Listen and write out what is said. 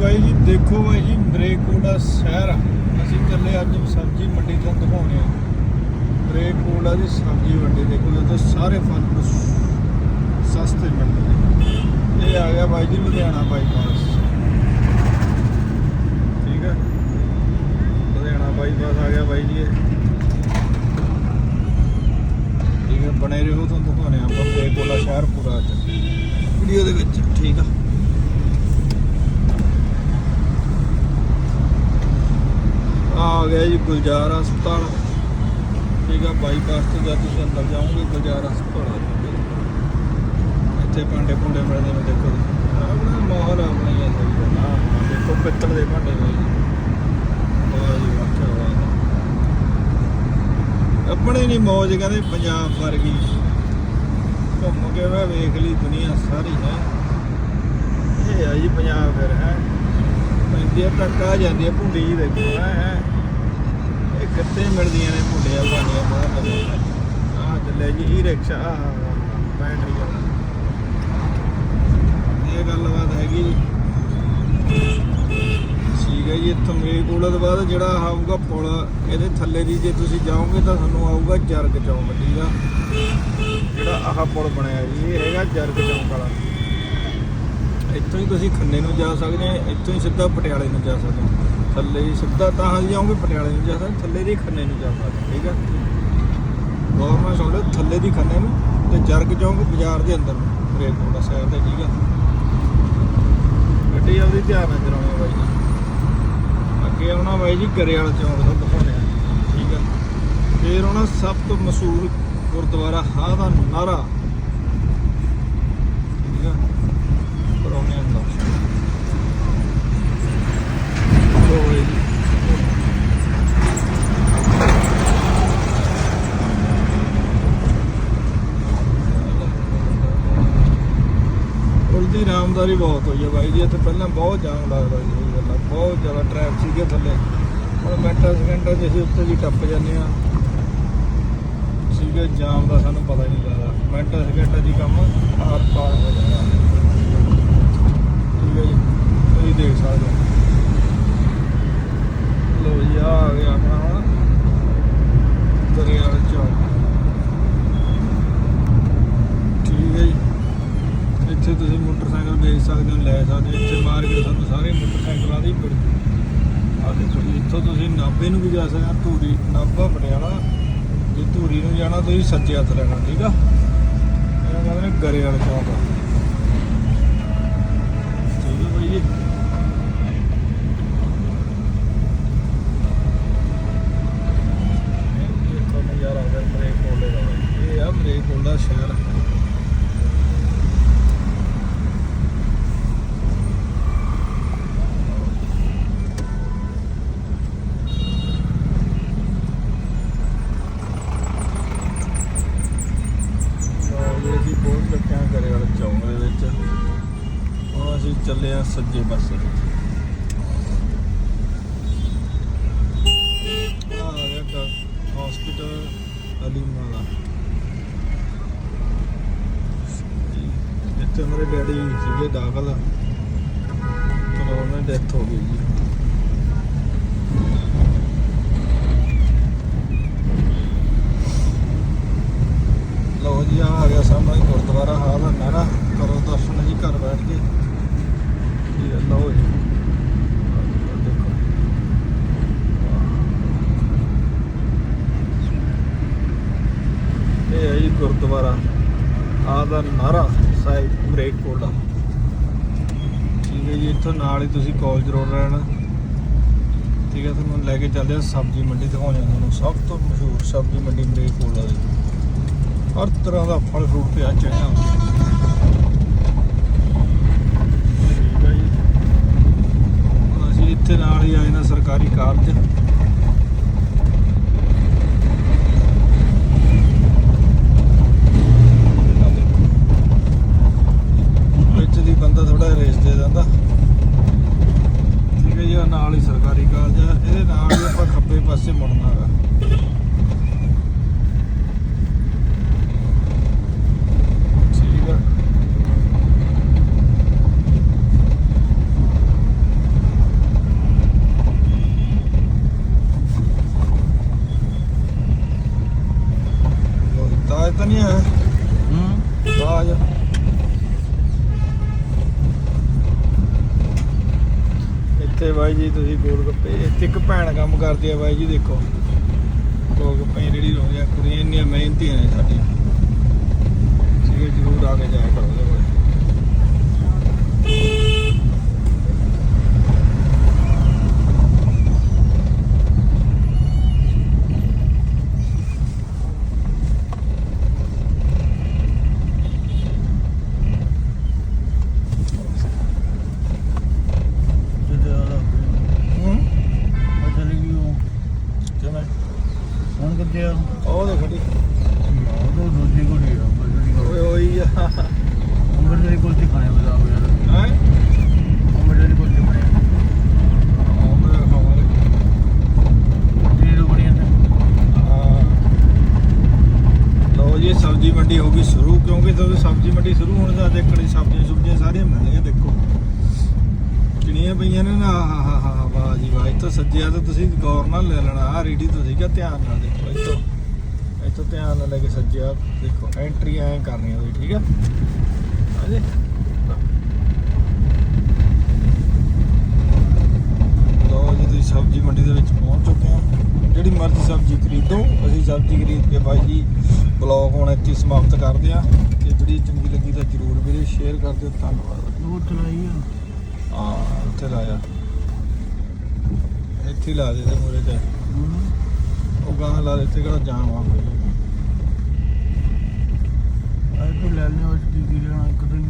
ਬਾਈ ਜੀ, ਦੇਖੋ ਬਾਈ ਜੀ ਮਰੇਕੋੜਾ ਸ਼ਹਿਰ ਅਸੀਂ ਚੱਲੇ ਅੱਜ ਸਬਜ਼ੀ ਮੰਡੀ ਤੋਂ ਦਿਖਾਉਣੇ ਆ। ਮਰੇਕੋੜਾ ਦੀ ਸਬਜ਼ੀ ਮੰਡੀ, ਦੇਖੋ ਜਿੱਥੇ ਸਾਰੇ ਫਲ ਫਰੂਟ ਸਸਤੇ ਮਿਲਦੇ ਨੇ। ਇਹ ਆ ਗਿਆ ਬਾਈ ਜੀ, ਲੁਧਿਆਣਾ ਬਾਈਪਾਸ ਠੀਕ ਹੈ ਲੁਧਿਆਣਾ ਬਾਈਪਾਸ ਆ ਗਿਆ ਬਾਈ ਜੀ ਇਹ। ਠੀਕ ਹੈ ਬਣੇ ਰਹੋ, ਤੁਹਾਨੂੰ ਦਿਖਾਉਣੇ ਆ ਆਪਾਂ ਮਰੇਕੋੜਾ ਸ਼ਹਿਰ ਪੂਰਾ ਅੱਜ। ਵੀਡੀਓ ਦੇ ਵਿੱਚ, ਠੀਕ ਆ ਆ ਗਿਆ ਜੀ ਗੁਲਜ਼ਾਰ ਹਸਪਤਾਲ। ਠੀਕ ਆ ਬਾਈਪਾਸ ਤੋਂ ਜਦ ਤੁਸੀਂ ਅੰਦਰ ਜਾਓਗੇ, ਗੁਲਜ਼ਾਰ ਹਸਪਤਾਲ ਆ ਜਾਊਗਾ। ਇੱਥੇ ਭਾਂਡੇ ਭੁੰਡੇ ਮਿਲਦੇ ਨੇ ਦੇਖੋ ਆਪਣਾ ਮਾਹੌਲ ਆਪਣਾ ਹੀ ਆ ਸਹੀ ਗੱਲ ਦੇਖੋ ਪਿੱਤਲ ਦੇ ਭਾਂਡੇ ਨੇ ਜੀ। ਵਾਹ ਜੀ ਵਾਹ ਕੀ ਬਾਤ ਆ। ਆਪਣੇ ਨਹੀਂ ਮੌਜ ਕਹਿੰਦੇ ਪੰਜਾਬ ਵਰਗੀ। ਘੁੰਮ ਕੇ ਮੈਂ ਵੇਖ ਲਈ ਦੁਨੀਆ ਸਾਰੀ, ਹੈ। ਇਹ ਆ ਜੀ ਪੰਜਾਬ ਫਿਰ, ਹੈ। ਇੰਡੀਆ ਤੱਕ ਆ ਜਾਂਦੀ ਹੈ ਭੁੰਡੀ ਜੀ ਦੇਖੋ, ਹੈ ਹੈ। ਇਹ ਕਿੱਥੇ ਮਿਲਦੀਆਂ ਨੇ ਭੁੰਡੀਆਂ ਭਾਂਡੀਆਂ ਬਾਹਰ ਲੱਗੇ ਆ ਚੱਲੇ ਜੀ ਈ ਰਿਕਸ਼ਾ, ਆਹ ਬੈਟਰੀ ਵਾਲਾ ਇਹ ਗੱਲਬਾਤ ਹੈਗੀ ਜੀ। ਠੀਕ ਹੈ ਜੀ, ਇੱਥੋਂ ਮੇਰੇ ਕੋਲ ਤੋਂ ਬਾਅਦ ਜਿਹੜਾ ਆਊਗਾ ਪੁਲ, ਇਹਦੇ ਥੱਲੇ ਦੀ ਜੇ ਤੁਸੀਂ ਜਾਓਗੇ ਤਾਂ ਤੁਹਾਨੂੰ ਆਊਗਾ ਜਰਗ ਚੌਂਕ, ਠੀਕ ਆ? ਜਿਹੜਾ ਆਹ ਪੁਲ ਬਣਿਆ ਜੀ, ਇਹ ਹੈਗਾ ਜਰਗ ਚੌਂਕ ਵਾਲਾ। ਇੱਥੋਂ ਹੀ ਤੁਸੀਂ ਖੰਨੇ ਨੂੰ ਜਾ ਸਕਦੇ ਆ, ਇੱਥੋਂ ਹੀ ਸਿੱਧਾ ਪਟਿਆਲੇ ਨੂੰ ਜਾ ਸਕਦੇ ਹੋ ਥੱਲੇ ਹੀ ਸਿੱਧਾ ਤਾਂ ਹਾਂ ਜਾਓਗੇ ਪਟਿਆਲੇ ਨੂੰ ਜਾ ਸਕਦੇ ਥੱਲੇ ਦੀ ਖੰਨੇ ਨੂੰ ਜਾ ਸਕਦੇ ਠੀਕ ਆ? ਗੌਰਮੈਂਟ ਸੁਣ ਥੱਲੇ ਦੀ ਖੰਨੇ ਨੂੰ ਤੇ ਜਰਗ ਚੌਂਕ ਬਾਜ਼ਾਰ ਦੇ ਅੰਦਰ ਨੂੰ ਰੇਲਕੋਟ ਦਾ ਸ਼ਹਿਰ ਤੇ ਠੀਕ ਆ। ਗੱਡੀ ਆਪਦੀ ਧਿਆਨ ਨਾਲ ਚਲਾਉਣੀ ਬਾਈ ਜੀ। ਅੱਗੇ ਆਉਣਾ ਬਾਈ ਜੀ ਗਰੇਵਾਲ ਚੌਂਕ ਤੋਂ ਦਿਖਾਉਣੇ ਠੀਕ ਆ? ਫੇਰ ਆਉਣਾ ਸਭ ਤੋਂ ਮਸ਼ਹੂਰ ਗੁਰਦੁਆਰਾ ਹਾ ਦਾ ਨਾਰਾ ਠੀਕ ਆ ਕਰਾਉਣੇ ਆ ਦਰਸ਼ਨ ਲੋ ਬਾਈ ਜੀ ਉਲਟੀ ਰਾਮਦਾਰੀ ਬਹੁਤ ਹੋਈ ਹੈ ਬਾਈ ਜੀ, ਇੱਥੇ ਪਹਿਲਾਂ ਬਹੁਤ ਜਾਮ ਲੱਗਦਾ ਸੀ ਇਹ ਗੱਲਾਂ, ਬਹੁਤ ਜ਼ਿਆਦਾ ਟ੍ਰੈਫਿਕ ਸੀਗੇ ਥੱਲੇ। ਹੁਣ ਮਿੰਟਾਂ ਸਕਿੰਟਾਂ 'ਚ ਅਸੀਂ ਉੱਤੇ ਦੀ ਟੱਪ ਜਾਂਦੇ ਆ ਸੀਗਾ, ਜਾਮ ਦਾ ਸਾਨੂੰ ਪਤਾ ਹੀ ਨਹੀਂ ਲੱਗਦਾ। ਮਿੰਟਾਂ ਸਕਿੰਟਾਂ 'ਚ ਹੀ ਕੰਮ ਆਰ ਪਾਰ ਹੋ ਜਾਂਦਾ। ਠੀਕ ਹੈ ਜੀ, ਤੁਸੀਂ ਦੇਖ ਸਕਦੇ ਹੋ। ਲੋ ਜੀ ਆ ਗਿਆ ਆਪਣਾ ਹੁਣ ਦਰਿਆ ਚੌਕ ਠੀਕ ਹੈ ਜੀ ਇੱਥੇ ਤੁਸੀਂ ਮੋਟਰਸਾਈਕਲ ਵੇਚ ਸਕਦੇ ਹੋ ਲੈ ਸਕਦੇ ਹੋ ਇੱਥੇ ਮਾਰਕੀਟ ਤੁਹਾਨੂੰ ਸਾਰੇ ਮੋਟਰਸਾਈਕਲਾਂ ਦੀ ਮਿਲ ਆ ਦੇਖੋ ਜੀ ਇੱਥੋਂ ਤੁਸੀਂ ਨਾਭੇ ਨੂੰ ਧੂਰੀ ਨਾਭਾ ਪਟਿਆਲਾ। ਜੇ ਧੂਰੀ ਨੂੰ ਜਾਣਾ, ਤੁਸੀਂ ਸੱਜੇ ਹੱਥ ਲੈਣਾ, ਠੀਕ ਆ? ਇਹਨਾਂ ਕਹਿੰਦੇ ਨੇ ਗਰੇ ਵਾਲੇ ਚੌਂਕ ਠੀਕ ਹੈ ਬਾਈ ਜੀ ਦੇਖੋ ਨਜ਼ਾਰਾ ਆ ਗਿਆ ਮਰੇ ਕੋਲੇ ਦਾ ਬਾਈ। ਇਹ ਆ ਮਰੇ ਕੋਲਾ ਸ਼ਹਿਰ ਲਓ ਜੀ ਅਸੀਂ ਪਹੁੰਚ ਚੁੱਕੇ ਹਾਂ ਗਰੇ ਵਾਲੇ ਚੌਂਕ ਦੇ ਵਿੱਚ ਹੁਣ ਅਸੀਂ ਚੱਲੇ ਹਾਂ ਸੱਜੇ ਪਾਸੇ। ਆ ਗਿਆ ਹਸਪੀਟਲ ਅਲੀਮਾ ਇੱਥੇ ਮੇਰੇ ਡੈਡੀ ਸੀਗੇ ਦਾਖਲ। ਚਲੋ ਉਹਨਾਂ ਦੀ ਡੈਥ ਹੋ ਗਈ ਜੀ। ਲਓ ਜੀ, ਆ ਗਿਆ ਸਾਹਮਣੇ ਗੁਰਦੁਆਰਾ ਹਾਲ ਹੈ ਨਾਰਾ ਕਰੋ ਦਰਸ਼ਨ ਜੀ, ਘਰ ਬੈਠ ਕੇ। ਜੀ ਲਓ ਜੀ ਇਹ ਹੈ ਜੀ ਗੁਰਦੁਆਰਾ ਆਦਾ ਦਾ ਨਾਰਾ ਸਾਹਿਬ ਬ੍ਰੇਕ ਕੋਲਾ ਠੀਕ ਹੈ ਜੀ ਇੱਥੋਂ ਨਾਲ ਹੀ ਤੁਸੀਂ ਕਾਲਜ ਰੋਡ ਰਹਿਣਾ ਠੀਕ ਹੈ ਤੁਹਾਨੂੰ ਲੈ ਕੇ ਚੱਲਦੇ ਹਾਂ ਸਬਜ਼ੀ ਮੰਡੀ ਦਿਖਾਉਂਦੇ ਆ ਤੁਹਾਨੂੰ ਸਭ ਤੋਂ ਮਸ਼ਹੂਰ ਸਬਜ਼ੀ ਮੰਡੀ ਬ੍ਰੇਕ ਕੋਲਾ ਦੀ ਹਰ ਤਰ੍ਹਾਂ ਦਾ ਫਲ ਫਰੂਟ ਪਿਆ ਚੜਿਆ ਠੀਕ ਹੈ ਜੀ ਹੁਣ ਅਸੀਂ ਇੱਥੇ ਨਾਲ ਹੀ ਆਏ ਨਾ ਸਰਕਾਰੀ ਕਾਲਜ ਵਿੱਚ ਦੀ ਬੰਦਾ ਥੋੜਾ ਰੇਸ ਦੇ ਦਿੰਦਾ। ਠੀਕ ਹੈ ਜੀ ਨਾਲ ਹੀ ਸਰਕਾਰੀ ਕਾਲਜ ਆ ਇਹਦੇ ਨਾਲ ਹੀ ਆਪਾਂ ਖੱਬੇ ਪਾਸੇ ਮੁੜਨਾ ਹੈਗਾ ਠੀਕ ਆ ਇੱਥੇ ਬਾਈ ਜੀ, ਤੁਸੀਂ ਗੋਲ ਗੱਪੇ। ਇੱਥੇ ਇੱਕ ਭੈਣ ਕੰਮ ਕਰਦੀ ਆ ਬਾਈ ਜੀ, ਦੇਖੋ। ਗੋਲ ਗੱਪੇ ਜਿਹੜੀ ਰੋਂਦੀਆਂ ਕੁੜੀਆਂ ਇੰਨੀਆਂ ਮਿਹਨਤੀਆਂ ਨੇ ਸਾਡੀਆਂ ਤੁਸੀਂ ਜ਼ਰੂਰ ਆ ਕੇ ਜਾਇਆ ਕਰੋ ਉਹਦੇ ਕੋਲ ਜਿੱਦੇ ਵਾਲਾ ਹੂੰ ਉਹ ਚਲੀ ਗਈ ਉਹ ਕਿਵੇਂ ਹੁਣ ਕਿੱਥੇ ਆ ਉਹ ਦੇ ਖੜੀ ਉਹ ਤਾਂ ਦੂਜੀ ਕੁੜੀ ਆ ਬੜੀ ਓਏ ਓਏ ਆ ਅੰਬਰ ਦੇ ਕੋਲ ਤੇ ਖਾਣੇ ਬਤਾ ਯਾਰ ਹੈ ਅੰਬਰ ਦੇ ਕੋਲ ਤੇ ਖਾਣੇ ਉਹ ਮੇਰੇ ਖਾਵਾਂਗੇ ਤੇਰੀ ਦੋ ਬੜੀਆਂ ਨੇ ਹਾਂ। ਲਓ ਜੀ ਸਬਜ਼ੀ ਸ਼ੁਰੂ, ਕਿਉਂਕਿ ਜਦੋਂ ਸਬਜ਼ੀ ਮੰਡੀ ਸ਼ੁਰੂ ਹੋਣ ਦਾ ਦੇਖਣੀ ਸਬਜ਼ੀਆਂ ਸੁਬਜ਼ੀਆਂ ਸਾਰੀਆਂ ਮਿਲਣਗੀਆਂ ਦੇਖੋ। ਕਿੰਨੀਆਂ ਪਈਆਂ ਨੇ ਨਾ, ਆਹ ਹਾ ਹਾ ਵਾਹ ਜੀ ਵਾਹ, ਇਹ ਤਾਂ ਸੱਜਿਆ ਤਾਂ ਤੁਸੀਂ ਗੌਰ ਨਾਲ ਲੈ ਲੈਣਾ ਆ ਰੇੜੀ ਤੋਂ ਸੀਗਾ ਧਿਆਨ ਨਾਲ ਦੇਖੋ ਇੱਥੋਂ ਤੋਂ ਧਿਆਨ ਨਾਲ ਲੈ ਕੇ ਸੱਜਿਆ, ਦੇਖੋ, ਐਂਟਰੀ ਐਂ ਕਰਨੀ ਹੋਈ ਠੀਕ ਆ? ਹਾਂਜੀ ਲਓ ਜੀ, ਤੁਸੀਂ ਸਬਜ਼ੀ ਮੰਡੀ ਦੇ ਵਿੱਚ ਪਹੁੰਚ ਚੁੱਕੇ ਹਾਂ ਜਿਹੜੀ ਮਰਜ਼ੀ ਸਬਜ਼ੀ ਖਰੀਦੋ, ਅਸੀਂ ਸਬਜ਼ੀ ਖਰੀਦ ਕੇ ਬਾਈ ਜੀ ਬਲੌਗ ਹੁਣ ਇੱਥੇ ਸਮਾਪਤ ਕਰਦੇ ਹਾਂ ਤੇ ਜਿਹੜੀ ਚੰਗੀ ਲੱਗੀ ਤਾਂ ਜਰੂਰ ਵੀਰੇ ਸ਼ੇਅਰ ਕਰ ਦਿਓ ਧੰਨਵਾਦ। ਉਹ ਚਲਾਈ ਆ? ਹਾਂ ਇੱਥੇ ਲਾਇਆ ਇੱਥੇ ਲਾ ਦੇ ਤੇ ਮੂਰੇ ਤੇ। ਉਹ ਗਾਂ ਲਾ ਦੇ ਤੇ ਕਿਹੜਾ ਜਾਮ ਆ ਕੋਈ ਅੱਜ ਤੋਂ ਲੈ ਲੈਣੇ ਉਸ ਕੀ ਕੀ ਲੈਣਾ ਇੱਕ ਦਿਨ